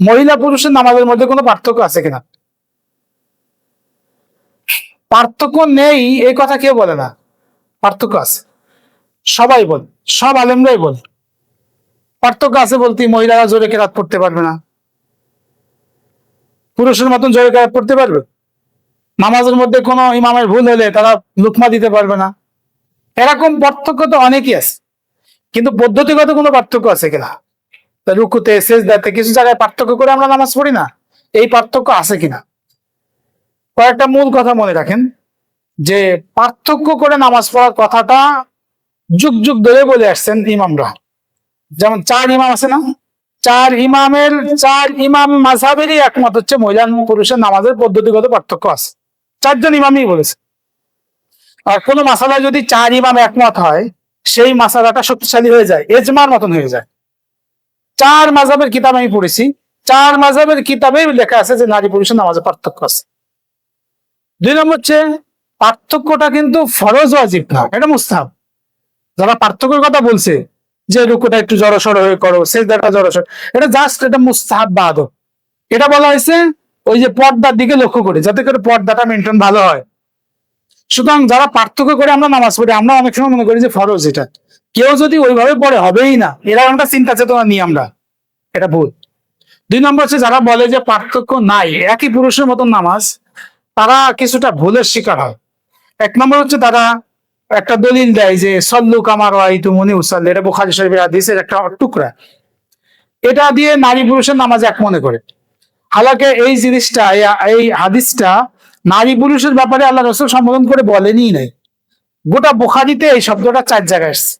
মহিলা পুরুষের নামাজের মধ্যে কোনো পার্থক্য আছে কিনা? পার্থক্য নেই, এই কথা কেউ বলে না। পার্থক্য আছে। সবাই বল, সব আলেমরাই বল। পার্থক্য আছে বলতে মহিলারা জোরে কেরাত পড়তে পারবে না। পুরুষের মতন জোরে কেরাত পড়তে পারবে? নামাজের মধ্যে কোনো ইমামের ভুল হলে তারা লুকমা দিতে পারবে না। এরকম পার্থক্য তো অনেকই আছে। কিন্তু পদ্ধতিগত কোনো পার্থক্য আছে কিনা? রুকুতে, সেজদাতে কিছু জায়গায় পার্থক্য করে আমরা নামাজ পড়ি না? এই পার্থক্য আছে কিনা? কয়েকটা মূল কথা মনে রাখেন, যে পার্থক্য করে নামাজ পড়ার কথাটা যুগ যুগ ধরে বলে আসছেন ইমামরা। যেমন চার ইমাম আছে না? চার ইমামের, চার ইমাম মাঝাবেরই একমত হচ্ছে মহিলা পুরুষের নামাজের পদ্ধতিগত পার্থক্য আছে। চারজন ইমামই বলেছে। আর কোনো মাসালায় যদি চার ইমাম একমত হয় সেই মাসালাটা শক্তিশালী হয়ে যায়, এজমার মতন হয়ে যায়। চার মাজাবের কিতাব আমি পড়েছি, চার মাজাবের কিতাবে লেখা আছে যে নারী পুরুষের নামাজে পার্থক্য আছে। দুই নম্বর হচ্ছে, পার্থক্যটা কিন্তু ফরজ ওয়াজিব না, এটা মুস্তাব যারা পার্থক্যের কথা বলছে, যে রুকুটা একটু জড়সড় হয়ে করো, সেজদাটা জড়সড়, এটা জাস্ট এটা মুস্তাহাব বা আদব। এটা বলা হয়েছে, ওই যে পর্দার দিকে লক্ষ্য করে, যাতে করে পর্দাটা মেনটেন ভালো হয়। সুতরাং যারা পার্থক্য করে আমরা নামাজ পড়ি আমরা অনেক সময় মনে করি যে ফরজ এটা। কেউ যদি ওইভাবে পড়ে, হবেই না। এরকম একটা চিন্তা চেতনা নিই আমরা। এটা ভুল। দুই নম্বর হচ্ছে যারা বলে যে পার্থক্য নাই, একই পুরুষের মতন নামাজ, তারা কিছুটা ভুলের শিকার হয়। এক নম্বর হচ্ছে তারা একটা দলিল দেয় যে, সল্লু কামার মনি উসাল এটা বুখারি শরীফের হাদিসের একটা টুকরা। এটা দিয়ে নারী পুরুষের নামাজ এক মনে করে। হালাকে এই জিনিসটা এই হাদিসটা নারী পুরুষের ব্যাপারে আল্লাহ রসুল সম্বোধন করে বলেনি নাই। গোটা বুখারিতে এই শব্দটা চার জায়গায় আসছে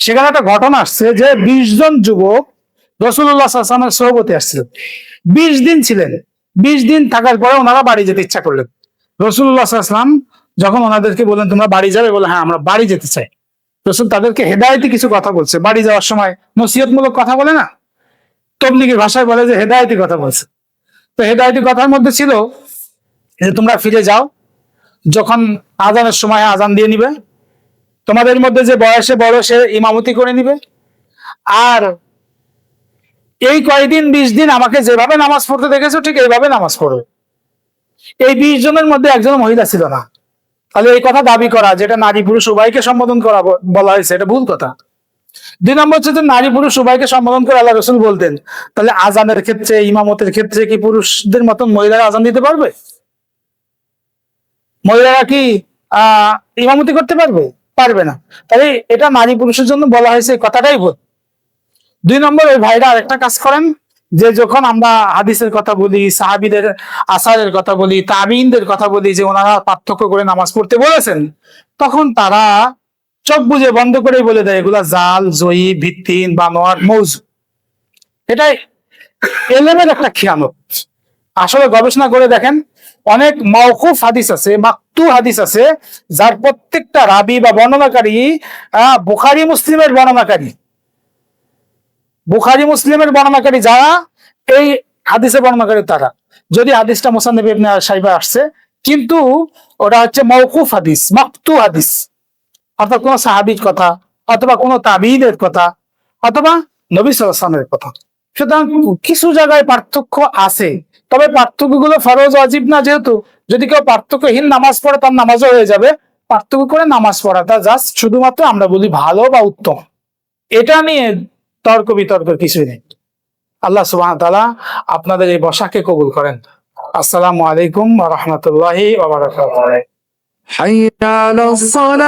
সেখানে একটা ঘটনা আসছে যে বিশ জন যুবক রসুল্লাহ আসলামের সহবতে আসছিলেন বিশ দিন ছিলেন। বিশ দিন থাকার পরে ওনারা বাড়ি যেতে ইচ্ছা করলেন। রসুল্লাহ আসলাম যখন ওনাদেরকে বললেন, তোমরা বাড়ি যাবে? বলে হ্যাঁ আমরা বাড়ি যেতে চাই। রসুল তাদেরকে হেদায়তি কিছু কথা বলছে। বাড়ি যাওয়ার সময় নসিহতমূলক কথা বলে না? তবলিগের ভাষায় বলে যে হেদায়তি কথা বলছে। তো হেদায়তি কথার মধ্যে ছিল যে তোমরা ফিরে যাও, যখন আজানের সময় আজান দিয়ে নিবে, তোমাদের মধ্যে যে বয়সে বড় সে ইমামতি করে নিবে। আর এই কয়দিন, বিশ দিন আমাকে যেভাবে নামাজ পড়তে দেখেছ, ঠিক এইভাবে নামাজ পড়বে এই বিশ জনের মধ্যে একজন মহিলা ছিল না। তাহলে এই কথা দাবি করা, যেটা নারী পুরুষ উভয়কে সম্বোধন করা বলা হয়েছে, এটা ভুল কথা। দুই নম্বর হচ্ছে যে নারী পুরুষ উভয়কে সম্বোধন করে আল্লাহ রসুল বলতেন, তাহলে আজানের ক্ষেত্রে, ইমামতের ক্ষেত্রে কি পুরুষদের মতন মহিলারা আজান দিতে পারবে? মহিলারা কি আহ ইমামতি করতে পারবে? পারবে না। তাহলে এটা নারী পুরুষের জন্য বলা হয়েছে কথাটাই ভুল। দুই নম্বর, ওই ভাইরা আরেকটা কাজ করেন, যে যখন আমরা হাদিসের কথা বলি, সাহাবিদের আসারের কথা বলি তাবিনদের কথা বলি, যে ওনারা পার্থক্য করে নামাজ পড়তে বলেছেন, তখন তারা চোখ বুঝে বন্ধ করে বলে দেয়, এগুলা জাল, জয়ী ভিত্তিন বানোয়ার মৌজ। এটাই এলেমের একটা খেয়ানত। আসলে গবেষণা করে দেখেন অনেক মৌকুফ হাদিস আছে, মাকতু হাদিস আছে, যার প্রত্যেকটা রাবি বা বর্ণনাকারী বুখারি, মুসলিমের বর্ণনাকারী। বুখারি, মুসলিমের বর্ণনাকারী যারা, এই হাদিসের বর্ণনাকারী তারা। যদি হাদিসটা মোসান্নবী ইবনে সাইবা আসছে, কিন্তু ওটা হচ্ছে মৌকুফ হাদিস, মাকতু হাদিস। অর্থাৎ কোন সাহাবির কথা, অথবা কোনো তাবিদের কথা, অথবা নবী সাল্লামের কথা। সুতরাং কিছু জায়গায় পার্থক্য আছে। তবে পার্থক্যগুলো ফরজ অজীব না যেহেতু যদি কেউ পার্থক্যহীন নামাজ পড়ে তার নামাজও হয়ে যাবে পার্থক্য করে নামাজ পড়াটা জাস্ট শুধুমাত্র আমরা বলি ভালো বা উত্তম এটা নিয়ে তর্ক বিতর্ক কিছুই নেই আল্লাহ সুবাহ তাআলা আপনাদের এই বসাকে কবুল করেন আসসালামু আলাইকুম রহমতুল্লাহি حي على الصلاة